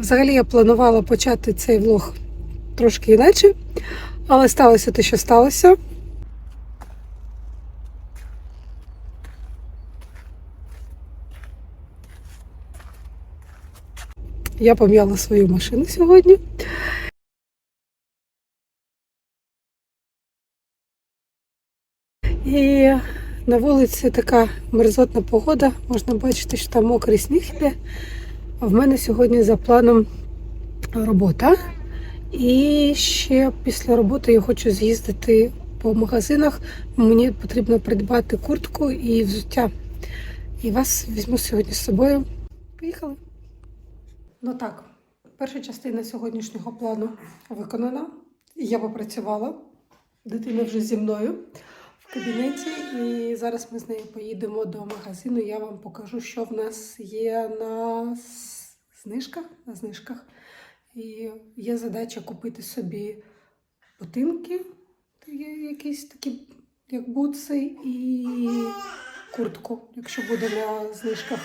Взагалі я планувала почати цей влог трошки інакше, але сталося те, що сталося. Я пом'яла свою машину сьогодні. І на вулиці така мерзотна погода. Можна бачити, що там мокрий сніг йде. В мене сьогодні за планом робота. І ще після роботи я хочу з'їздити по магазинах. Мені потрібно придбати куртку і взуття. І вас візьму сьогодні з собою. Поїхали. Ну так, перша частина сьогоднішнього плану виконана. Я попрацювала. Дитина вже зі мною кабінеті, і зараз ми з нею поїдемо до магазину. Я вам покажу, що в нас є на знижках. На знижках. І є задача купити собі ботинки, якісь такі, як бутси, і куртку, якщо буде на знижках.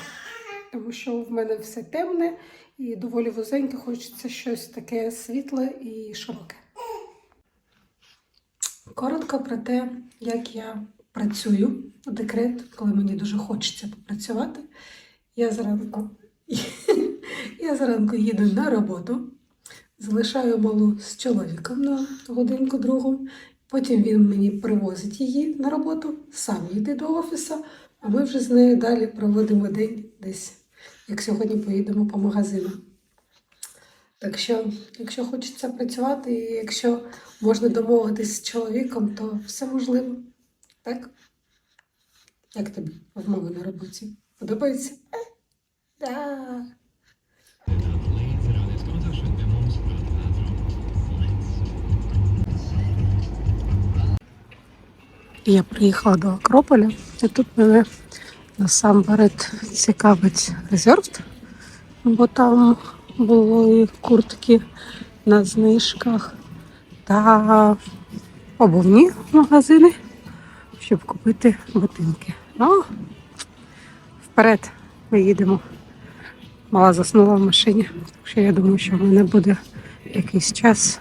Тому що в мене все темне і доволі вузеньке, хочеться щось таке світле і широке. Коротко про те, як я працюю у декрет, коли мені дуже хочеться попрацювати. Я зранку, я зранку їду на роботу, залишаю малу з чоловіком на годинку другу. Потім він мені привозить її на роботу, сам їде до офісу, а ми вже з нею далі проводимо день десь, як сьогодні поїдемо по магазину. Так що, якщо хочеться працювати, і якщо можна домовитись з чоловіком, то все можливо. Так? Як тобі розмови на роботі? Подобається? Е, Да. Я приїхала до Акрополя, і тут мене насамперед цікавить резерв, бо там були куртки на знижках та обувні магазини, щоб купити ботинки. Ну, вперед ми їдемо. Мала заснула в машині, так що я думаю, що в мене буде якийсь час,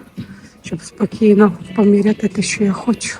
щоб спокійно поміряти те, що я хочу.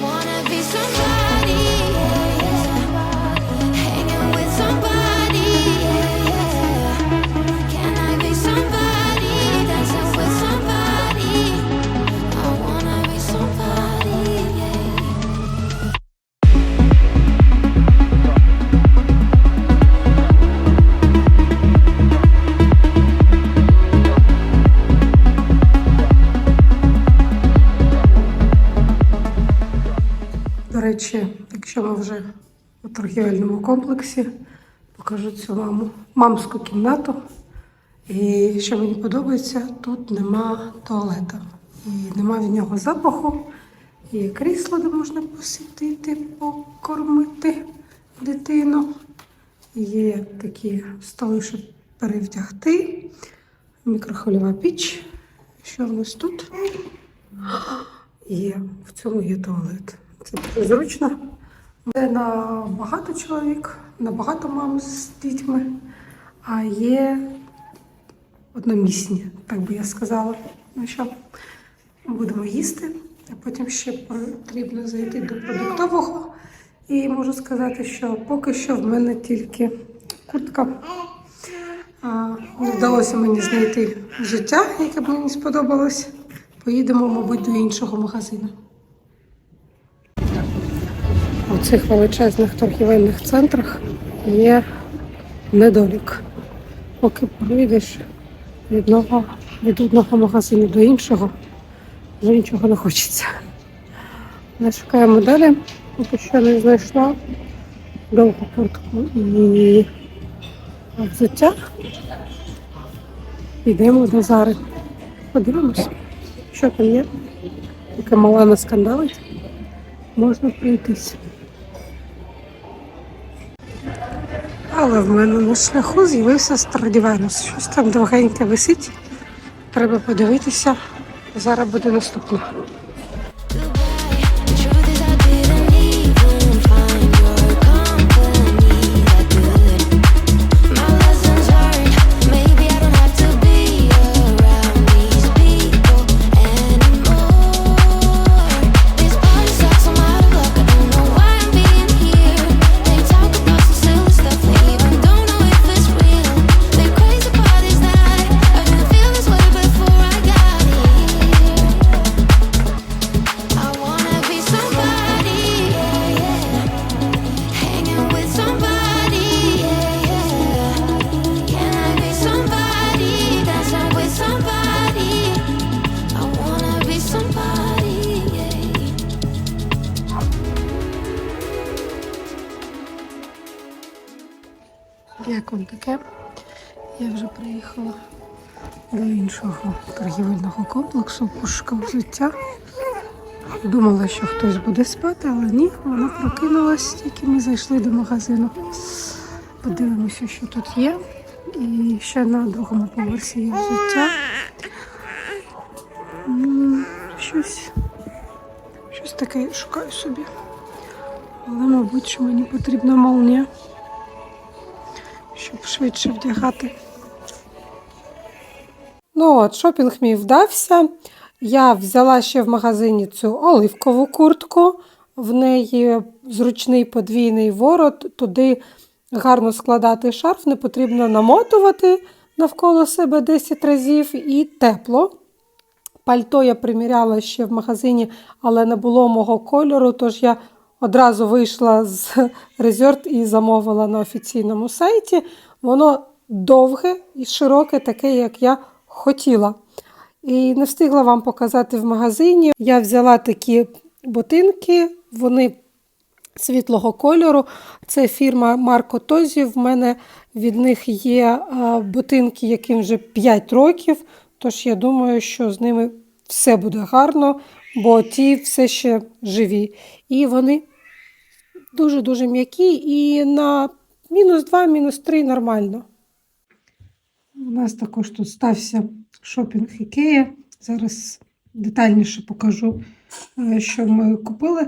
Wanna be somebody, речі, якщо ми вже у торгівельному комплексі, покажу цю маму мамську кімнату. І що мені подобається, тут нема туалета. І нема від нього запаху. Є крісло, де можна посидіти, покормити дитину. Є такі столи, щоб перевдягти. Мікрохвильова піч. Що в нас тут? Є, в цьому є туалет. Це дуже зручно. Де на багато чоловік, на багато мам з дітьми, а є одномісні, так би я сказала. Ну що, будемо їсти, а потім ще потрібно зайти до продуктового. І можу сказати, що поки що в мене тільки куртка. Не вдалося мені знайти життя, яке б мені сподобалось. Поїдемо, мабуть, до іншого магазину. Цих величезних торгівельних центрах є недолік. Поки прийдеш від одного, від одного магазину до іншого, вже нічого не хочеться. Ми шукаємо далі, поки що не знайшла довгу куртку і взуття. Йдемо до Зари. Подивимося, що там є. Поки мала не скандалить, можна пройтись. Але в мене на шляху з'явився Страдівенус. Щось там довгеньке висить. Треба подивитися. Зараз буде наступне. Я вже приїхала до іншого торгівельного комплексу пошукав взуття. Думала, що хтось буде спати, але ні, вона прокинулась, тільки ми зайшли до магазину. Подивимося, що тут є. І ще на другому поверсі є взуття. Щось, щось таке я шукаю собі. Але, мабуть, що мені потрібна молнія щоб швидше вдягати. Ну от, шопінг мій вдався. Я взяла ще в магазині цю оливкову куртку. В неї зручний подвійний ворот. Туди гарно складати шарф, не потрібно намотувати навколо себе 10 разів і тепло. Пальто я приміряла ще в магазині, але не було мого кольору, тож я одразу вийшла з резерт і замовила на офіційному сайті. Воно довге і широке, таке, як я хотіла. І не встигла вам показати в магазині. Я взяла такі ботинки, вони світлого кольору. Це фірма Марко Тозі. В мене від них є а, ботинки, яким вже 5 років. Тож я думаю, що з ними все буде гарно, бо ті все ще живі. І вони дуже-дуже м'які і на мінус 2, мінус 3 нормально. У нас також тут стався шопінг Ікея. Зараз детальніше покажу, е, що ми купили.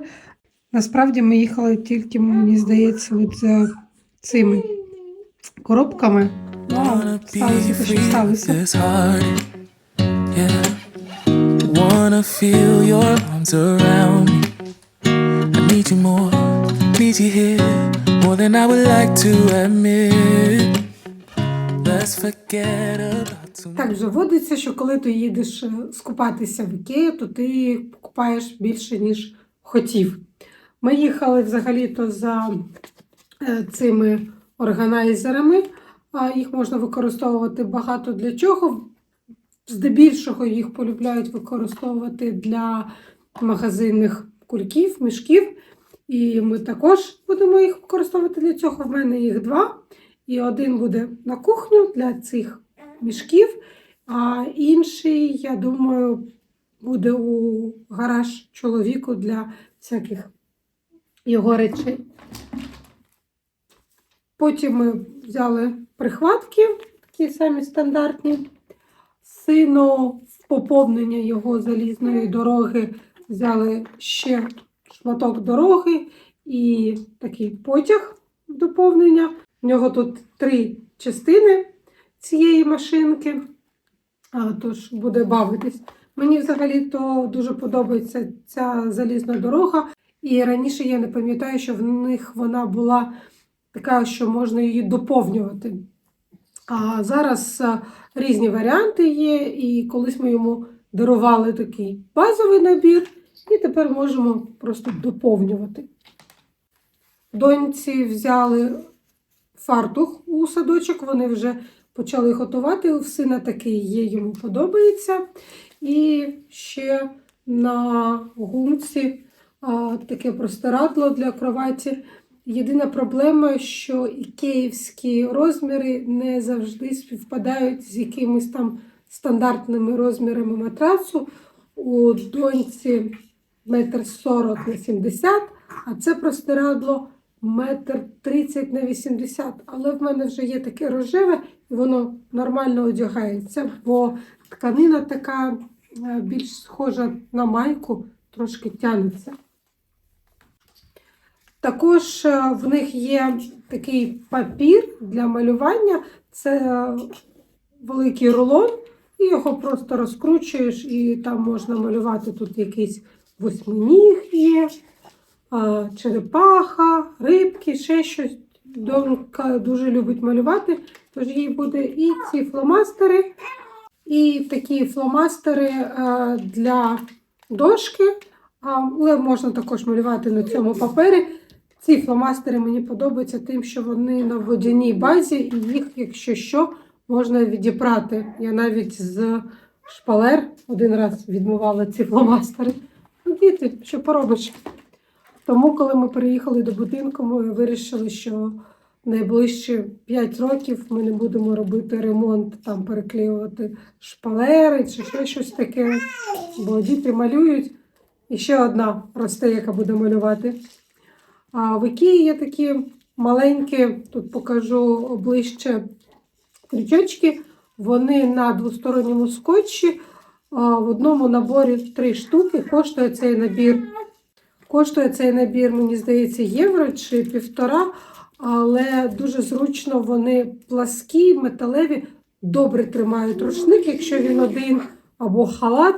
Насправді ми їхали тільки, мені здається, от за цими коробками. Ну, сталося те, що сталося. need you more than I would like to admit. Так вже водиться, що коли ти їдеш е, скупатися в Ікею, то ти купаєш більше, ніж хотів. Ми їхали взагалі-то за е, цими органайзерами, їх можна використовувати багато для чого. Здебільшого їх полюбляють використовувати для магазинних кульків, мішків. І ми також будемо їх використовувати для цього. В мене їх два. І один буде на кухню для цих мішків, а інший, я думаю, буде у гараж чоловіку для всяких його речей. Потім ми взяли прихватки, такі самі стандартні. Сину в поповнення його залізної дороги взяли ще шматок дороги і такий потяг доповнення. В нього тут три частини цієї машинки, а, тож буде бавитись. Мені взагалі-то дуже подобається ця залізна дорога. І раніше я не пам'ятаю, що в них вона була така, що можна її доповнювати. А зараз різні варіанти є, і колись ми йому дарували такий базовий набір, і тепер можемо просто доповнювати. Доньці взяли фартух у садочок, вони вже почали готувати. У сина такий є, йому подобається. І ще на гумці а, таке простирадло для кроваті Єдина проблема, що і київські розміри не завжди співпадають з якимись там стандартними розмірами матрацу. У доньці метр сорок на 70, а це простирадло метр тридцять на 80. Але в мене вже є таке рожеве, і воно нормально одягається, бо тканина така е, більш схожа на майку, трошки тянеться. Також е, в них є такий папір для малювання. Це е, великий рулон, і його просто розкручуєш, і там можна малювати тут якийсь восьминіг є, черепаха, рибки, ще щось. Донька дуже любить малювати, тож їй буде і ці фломастери, і такі фломастери е, для дошки. Але можна також малювати на цьому папері. Ці фломастери мені подобаються тим, що вони на водяній базі, і їх, якщо що, можна відібрати. Я навіть з шпалер один раз відмивала ці фломастери. Ну, діти, що поробиш? Тому, коли ми переїхали до будинку, ми вирішили, що найближчі 5 років ми не будемо робити ремонт, там переклеювати шпалери чи ще щось таке. Бо діти малюють. І ще одна росте, яка буде малювати. А в Ікеї є такі маленькі, тут покажу ближче крючочки. Вони на двосторонньому скотчі. В одному наборі три штуки. Коштує цей набір. Коштує цей набір, мені здається, євро чи півтора, але дуже зручно вони пласкі, металеві, добре тримають рушник, якщо він один або халат.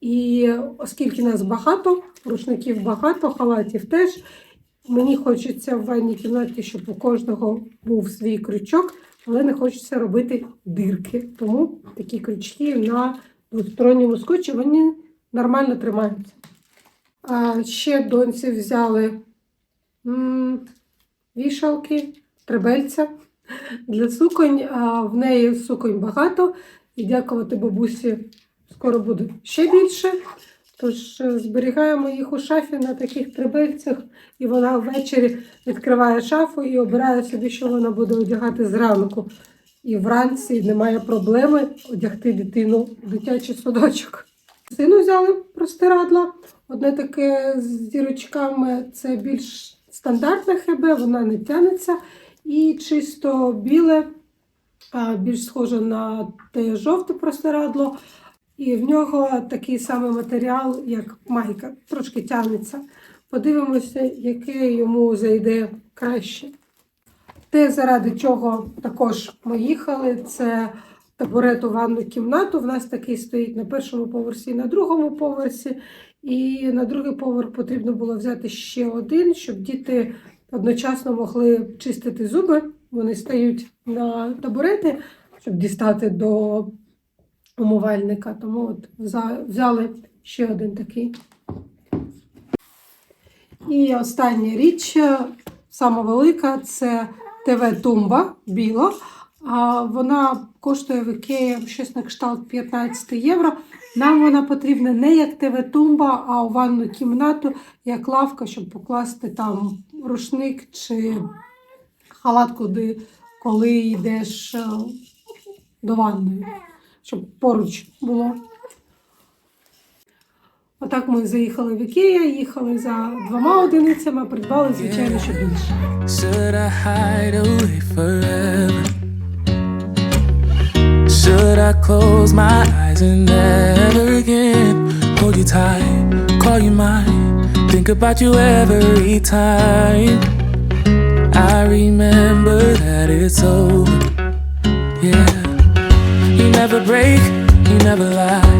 І оскільки нас багато, рушників багато, халатів теж. Мені хочеться в ванній кімнаті, щоб у кожного був свій крючок, але не хочеться робити дирки. Тому такі крючки на двосторонньому скотчі вони нормально тримаються. А ще доньці взяли м, вішалки, требельця для суконь. А в неї суконь багато. І дякувати бабусі скоро буде ще більше. Тож е, зберігаємо їх у шафі на таких трибельцях, і вона ввечері відкриває шафу і обирає собі, що вона буде одягати зранку. І вранці немає проблеми одягти дитину в дитячий садочок. Сину взяли простирадла. Одне таке з зірочками це більш стандартне ХБ, вона не тянеться. І чисто біле, більш схоже на те жовте простирадло. І в нього такий самий матеріал, як майка, трошки тягнеться. Подивимося, яке йому зайде краще. Те, заради чого також ми їхали, це табурет у ванну кімнату. В нас такий стоїть на першому поверсі і на другому поверсі. І на другий поверх потрібно було взяти ще один, щоб діти одночасно могли чистити зуби. Вони стають на табурети, щоб дістати до умивальника. Тому от взяли ще один такий. І остання річ, е, сама велика, це ТВ-тумба біла. А Вона коштує в Ікеї щось на кшталт 15 євро. Нам вона потрібна не як ТВ-тумба, а у ванну кімнату, як лавка, щоб покласти там рушник чи халат, куди, коли йдеш е, до ванної, щоб поруч було. Отак ми заїхали в Ікея, їхали за двома одиницями, придбали, звичайно, що більше. Should I close my eyes and never again hold you tight, call you mine, think about you every time? I remember that it's over, yeah. You never break, you never lie.